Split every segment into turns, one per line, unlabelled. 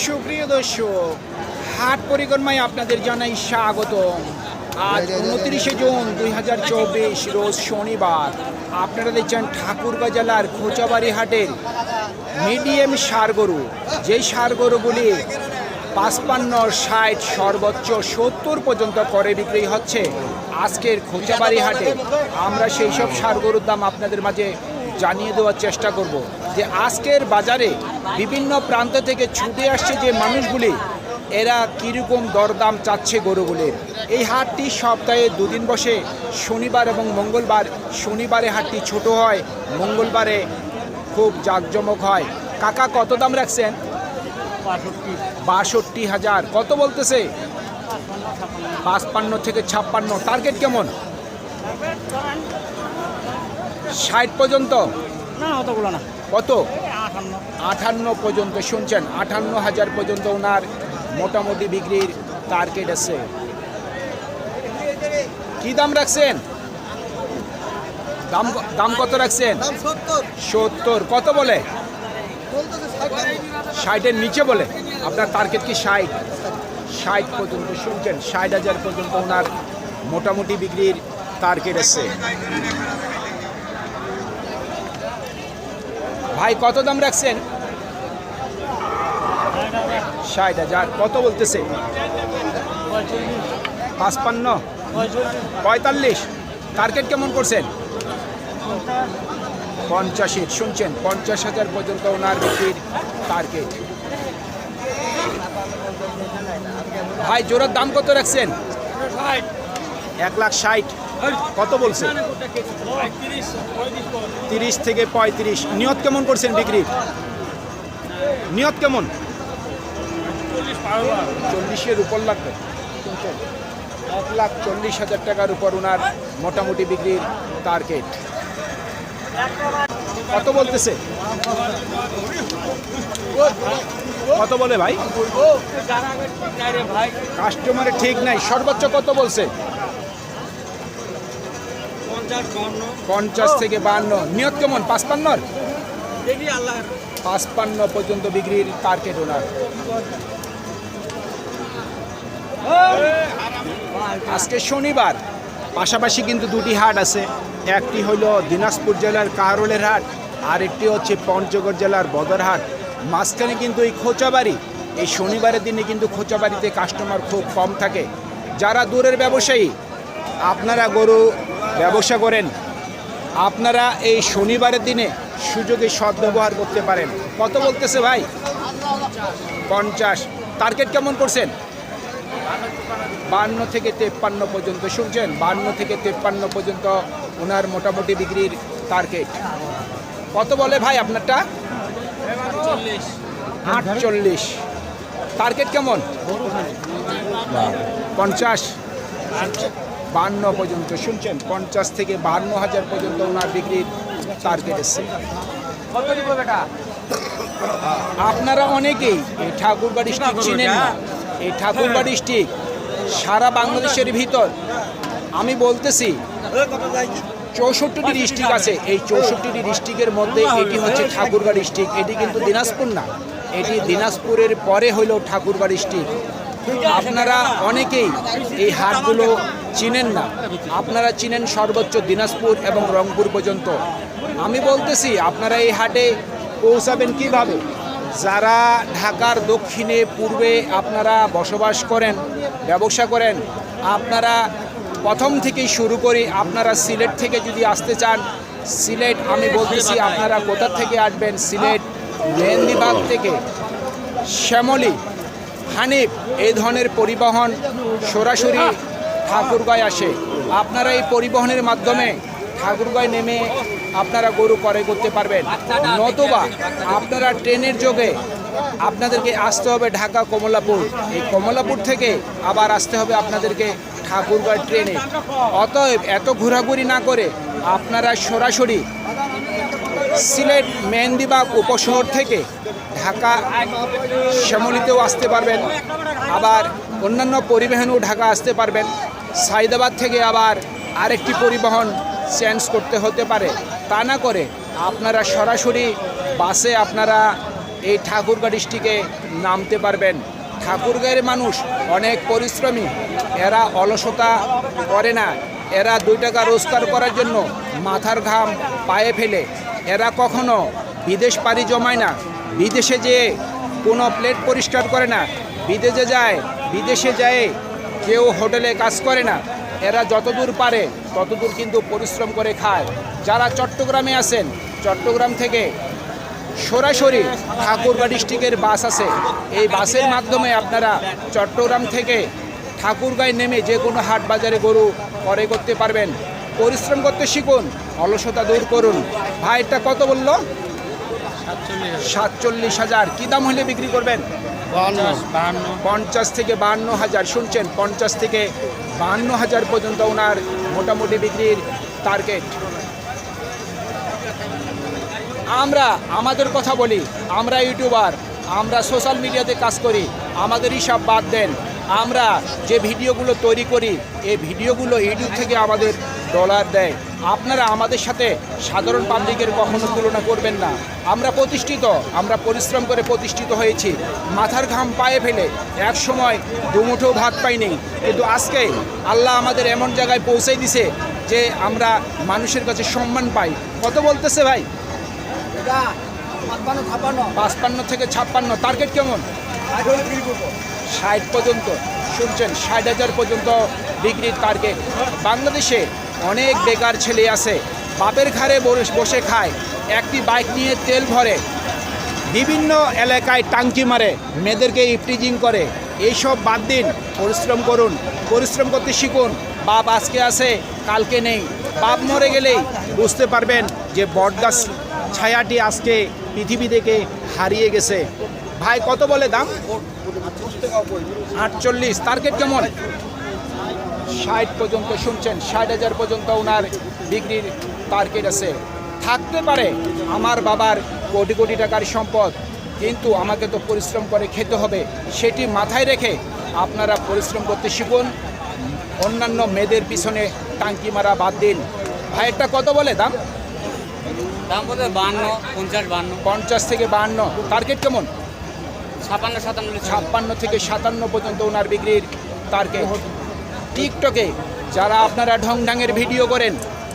সুপ্রিয় দর্শক হাট পরিক্রমায় আপনাদের জানাই স্বাগতম। আজ উনত্রিশে জুন দুই হাজার চব্বিশ রোজ শনিবার। আপনারা দেখছেন ঠাকুরগাঁ জেলার খোঁচাবাড়ি হাটের মিডিয়াম সার গরু যেই সার গরুগুলি পাঁচপান্ন ষাট সর্বোচ্চ সত্তর পর্যন্ত করে বিক্রি হচ্ছে আজকের খোঁচাবাড়ি হাটে আমরা সেই সব সার গরুর দাম আপনাদের মাঝে জানিয়ে দেওয়ার চেষ্টা করব। যে আজকের বাজারে বিভিন্ন প্রান্ত থেকে ছুটে আসছে যে মানুষগুলি, এরা কীরকম দরদাম চাচ্ছে গরুগুলির। এই হাটটি সপ্তাহে দুদিন বসে, শনিবার এবং মঙ্গলবার। শনিবারে হাটটি ছোট হয়, মঙ্গলবারে খুব জাঁকজমক হয়। কাকা, কত দাম রাখছেন?
বাষট্টি
হাজার। কত বলতেছে? পাঁচপান্ন থেকে ছাপ্পান্ন। টার্গেট কেমন? ষাট পর্যন্ত?
না, অতগুলো না।
কত?
আটান্ন
আটান্ন পর্যন্ত শুনছেন? আটান্ন হাজার পর্যন্ত ওনার মোটামুটি বিক্রির টার্গেট আছে। কি দাম রাখছেন? দাম দাম কত রাখছেন?
সত্তর।
কত বলে? ষাটের নিচে বলে? আপনার টার্গেট কি ষাট? ষাট পর্যন্ত শুনছেন? ষাট হাজার পর্যন্ত ওনার মোটামুটি বিক্রির টার্গেট আছে। ভাই কত দাম রাখছেন? ষাট হাজার কত বলতেছে? পাঁচপান্ন? পঁয়তাল্লিশ। টার্গেট কেমন করছেন?
পঞ্চাশ
পঞ্চাশের শুনছেন? পঞ্চাশ হাজার পর্যন্ত ওনার বিক্রির টার্গেট ভাই জোরের দাম কত রাখছেন? এক লাখ ষাট। কত বলছে তিরিশ থেকে পঁয়ত্রিশ নিয়ত কেমন করছেন বিক্রির নিয়ত কেমন চল্লিশের উপর লাগবে এক লাখ চল্লিশ হাজার টাকার উপর ওনার মোটামুটি বিক্রির টার্গেট কত বলতেছে কত বলে ভাই
রে ভাই
কাস্টমারের ঠিক নাই সর্বোচ্চ কত বলছে
পঞ্চাশ
থেকে বান্ন নিয়ত কেমন? পাঁচপান্নর?
দেখি
পাঁচপান্ন পর্যন্ত বিক্রির টার্গেট ওনার। আজকে শনিবার। পাশাপাশি কিন্তু দুটি হাট আছে। একটি হলো দিনাজপুর জেলার কাহারোলের হাট আর একটি হচ্ছে পঞ্চগড় জেলার বদরহাট মাঝখানে কিন্তু এই খোঁচাবাড়ি। এই শনিবারের দিনে কিন্তু খোঁচাবাড়িতে কাস্টমার খুব কম থাকে। যারা দূরের ব্যবসায়ী আপনারা গরু ব্যবসা করেন। আপনারা এই শনিবারের দিনে সুযোগে সদ্ব্যবহার করতে পারেন। কত বলতেছে ভাই? পঞ্চাশ। টার্গেট কেমন করছেন? বান্ন থেকে তেপ্পান্ন পর্যন্ত, শুনছেন? বান্ন থেকে তেপ্পান্ন পর্যন্ত ওনার মোটামুটি বিক্রির টার্গেট। কত বলে ভাই আপনারটা?
চল্লিশ
আটচল্লিশ। টার্গেট কেমন? পঞ্চাশ। বান্ন পর্যন্ত শুনছেন পঞ্চাশ থেকে বান্ন হাজার পর্যন্ত ওনার বিক্রির টার্গেট এসছে। আপনারা অনেকেই এই ঠাকুরবাড়ি স্টিক চিনেন না? এই ঠাকুরবাড়ি স্টিক সারা বাংলাদেশের ভিতর। আমি বলতেছি চৌষট্টিটি ডিস্ট্রিক্ট আছে। এই চৌষট্টিটি ডিস্ট্রিক্টের মধ্যে এটি হচ্ছে ঠাকুরবাড়ি ডিস্ট্রিক্ট। এটি কিন্তু দিনাজপুর না। এটি দিনাজপুরের পরে হলো ঠাকুরবাড়ি ডিস্ট্রিক্ট। আপনারা অনেকেই এই হাটগুলো চিনেন না। আপনারা চিনেন সর্বোচ্চ দিনাজপুর এবং রংপুর পর্যন্ত। আমি বলতেছি, আপনারা এই হাটে পৌঁছাবেন কীভাবে? যারা ঢাকার দক্ষিণে, পূর্বে আপনারা বসবাস করেন, ব্যবসা করেন, আপনারা প্রথম থেকেই শুরু করি আপনারা সিলেট থেকে যদি আসতে চান, সিলেট আমি বলতেছি, আপনারা কোথা থেকে আসবেন? সিলেট, মেহেন্দিবাগ থেকে। শ্যামলী, হানিফ, এই ধরনের পরিবহন সরাসরি ঠাকুরগাঁয় আসে। আপনারা এই পরিবহনের মাধ্যমে ঠাকুরগাঁয় নেমে আপনারা গরু ক্রয় করতে পারবেন। নতুবা আপনারা ট্রেনের যোগে আপনাদেরকে আসতে হবে ঢাকা কমলাপুর। এই কমলাপুর থেকে আবার আসতে হবে আপনাদেরকে ঠাকুরগাঁও ট্রেনে। অতএব এত ঘোরাঘুরি না করে আপনারা সরাসরি সিলেট মেহেন্দিবাগ উপশহর থেকে ঢাকা শ্যামলিতেও আসতে পারবেন। আবার অন্যান্য পরিবহনেও ঢাকা আসতে পারবেন। সাইদাবাদ থেকে আবার আরেকটি পরিবহন চেঞ্জ করতে হতে পারে। তা না করে আপনারা সরাসরি বাসে আপনারা এই ঠাকুরগাঁ ডিস্ট্রিক্টে নামতে পারবেন। ঠাকুরগাঁয়ের মানুষ অনেক পরিশ্রমী, এরা অলসতা করে না। এরা দুই টাকা রোজগার করার জন্য মাথার ঘাম পায়ে ফেলে। এরা কখনো বিদেশ পাড়ি জমায় না। বিদেশে যেয়ে কোনো প্লেট পরিষ্কার করে না। বিদেশে যায় বিদেশে যায় কেউ হোটেলে কাজ করে না। এরা যতদূর পারে, ততদূর কিন্তু পরিশ্রম করে খায়। যারা চট্টগ্রামে আছেন, চট্টগ্রাম থেকে সরাসরি ঠাকুরগাঁ ডিস্ট্রিক্টের বাস আছে। এই বাসের মাধ্যমে আপনারা চট্টগ্রাম থেকে ঠাকুরগাঁয় নেমে যে কোনো হাট বাজারে গরু ক্রয় করতে পারবেন। পরিশ্রম করতে শিখুন, অলসতা দূর করুন। ভাইটা কত বলল? সাতচল্লিশ হাজার। কী দাম হলে বিক্রি করবেন? পঞ্চাশ থেকে বান্ন হাজার, শুনছেন? পঞ্চাশ থেকে বান্ন হাজার পর্যন্ত ওনার মোটামুটি বিক্রির টার্গেট আমরা, আমাদের কথা বলি, আমরা ইউটিউবার, আমরা সোশ্যাল মিডিয়াতে কাজ করি, আমাদের হিসাব বাদ দেন। আমরা যে ভিডিওগুলো তৈরি করি এই ভিডিওগুলো ইউটিউব থেকে আমাদের ডলার দেয়। আপনারা আমাদের সাথে সাধারণ পাবলিকের কখনো তুলনা করবেন না। আমরা প্রতিষ্ঠিত আমরা পরিশ্রম করে প্রতিষ্ঠিত হয়েছি। মাথার ঘাম পায়ে ফেলে এক সময় দুমুঠো ভাত পাইনি। কিন্তু আজকে আল্লাহ আমাদের এমন জায়গায় পৌঁছে দিছে যে আমরা মানুষের কাছে সম্মান পাই। কত বলতেছে ভাই? পাঁচপান্ন থেকে ছাপ্পান্ন। টার্গেট কেমন? ষাট পর্যন্ত। শুনছেন, ষাট হাজার পর্যন্ত বিক্রির টার্গেট বাংলাদেশে অনেক বেকার ছেলে আছে। বাপের ঘাড়ে বসে খায়। একটি বাইক নিয়ে তেল ভরে। বিভিন্ন এলাকায় টাঙ্কি মারে। মেয়েদেরকে ইফটিজিং করে। এইসব বাদ দিন। পরিশ্রম করুন। পরিশ্রম করতে শিখুন। বাপ আজকে আছে, কালকে নেই। বাপ মরে গেলেই বুঝতে পারবেন যে বটগাছ ছায়াটি আজকে পৃথিবী থেকে হারিয়ে গেছে। ভাই কত বলে দাম? আটচল্লিশ। টার্গেট কেমন? ষাট পর্যন্ত শুনছেন ষাট হাজার পর্যন্ত ওনার ডিগ্রির টার্গেট আছে। থাকতে পারে আমার বাবার কোটি কোটি টাকার সম্পদ কিন্তু আমাকে তো পরিশ্রম করে খেতে হবে সেটি মাথায় রেখে আপনারা পরিশ্রম করতে শিখুন। অন্যান্য মেয়েদের পিছনে টাঙ্কি মারা বাদ দিন। ভাইয়েরটা কত বলে দাম?
দাম কত বান্ন পঞ্চাশ বান্ন
পঞ্চাশ থেকে বাহান্ন। টার্গেট কেমন?
ছাপান্ন সাতান্ন
ছাপ্পান্ন থেকে সাতান্ন পর্যন্ত ওনার বিক্রির টার্গেট টিকটকে যারা আপনারা ঢং ঢাঙের ভিডিও করেন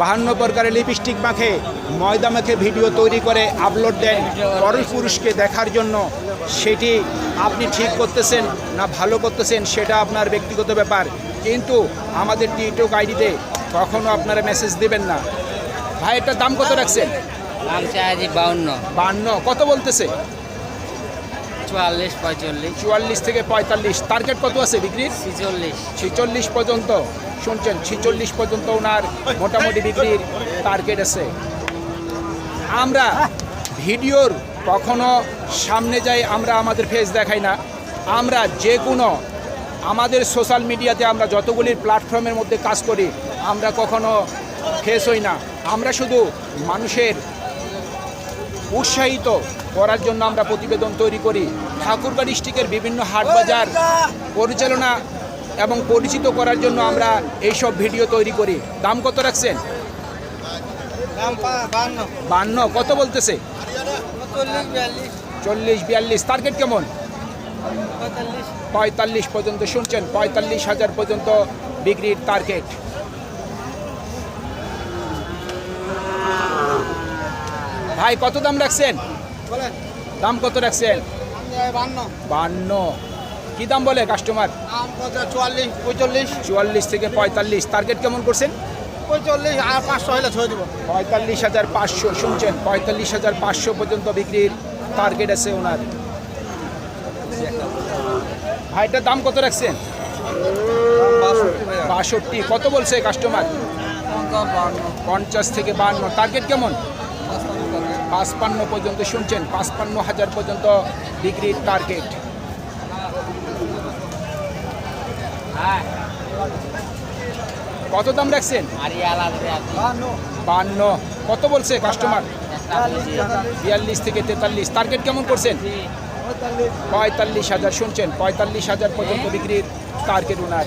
বাহান্ন প্রকারের লিপস্টিক মাখে ময়দা মাখে ভিডিও তৈরি করে আপলোড দেন পরের পুরুষকে দেখার জন্য সেটি আপনি ঠিক করতেছেন না ভালো করতেছেন সেটা আপনার ব্যক্তিগত ব্যাপার। কিন্তু আমাদের টিকটক আইডিতে কখনো আপনারা মেসেজ দেবেন না। ভাই এটার দাম কত রাখছেন?
দাম চাই বাউন্ন।
বান্ন কত বলতেছে?
চুয়াল্লিশ পঁয়তাল্লিশ।
চুয়াল্লিশ থেকে পঁয়তাল্লিশ। টার্গেট কত আছে বিক্রির?
ছিচল্লিশ।
ছিচল্লিশ পর্যন্ত। শুনছেন ছিচল্লিশ পর্যন্ত ওনার মোটামুটি বিক্রির টার্গেট আছে। আমরা ভিডিওর কখনো সামনে যাই আমরা আমাদের ফেস দেখাই না। আমরা যে কোনো আমাদের সোশ্যাল মিডিয়াতে আমরা যতগুলি প্ল্যাটফর্মের মধ্যে কাজ করি আমরা কখনো ফেস হই না। আমরা শুধু মানুষের উৎসাহিত করার জন্য আমরা প্রতিবেদন তৈরি করি। ঠাকুরগাঁ ডিস্ট্রিক্টের বিভিন্ন হাট বাজার পরিচালনা এবং পরিচিত করার জন্য আমরা এইসব ভিডিও তৈরি করি। দাম কত রাখছেন?
বান্ন।
কত বলতেছে?
চল্লিশ বিয়াল্লিশ।
টার্গেট কেমন?
পঁয়তাল্লিশ।
পর্যন্ত শুনছেন পঁয়তাল্লিশ হাজার পর্যন্ত বিক্রির টার্গেট ভাই কত দাম রাখছেন? দাম কত রাখছেন?
বান্ন।
কি দাম বলে কাস্টমার
চুয়াল্লিশ পঁয়তাল্লিশ
চুয়াল্লিশ থেকে পঁয়তাল্লিশ। টার্গেট কেমন করছেন?
পঁয়তাল্লিশ আর পাঁচশো হলে ছয় দেবো।
পঁয়তাল্লিশ হাজার পাঁচশো শুনছেন? পঁয়তাল্লিশ হাজার পাঁচশো পর্যন্ত বিক্রির টার্গেট আছে ওনার। ভাইটার দাম কত রাখছেন? বাষট্টি। কত বলছে কাস্টমার পঞ্চাশ থেকে বান্ন। টার্গেট কেমন? পাঁচপান্ন পর্যন্ত শুনছেন, পাঁচপান্ন হাজার পর্যন্ত বিক্রির টার্গেট কত দাম রাখছেন? বান্ন। কত বলছে কাস্টমার বিয়াল্লিশ থেকে তেতাল্লিশ। টার্গেট কেমন করছেন? পঁয়তাল্লিশ হাজার শুনছেন, পঁয়তাল্লিশ হাজার পর্যন্ত বিক্রির টার্গেট ওনার।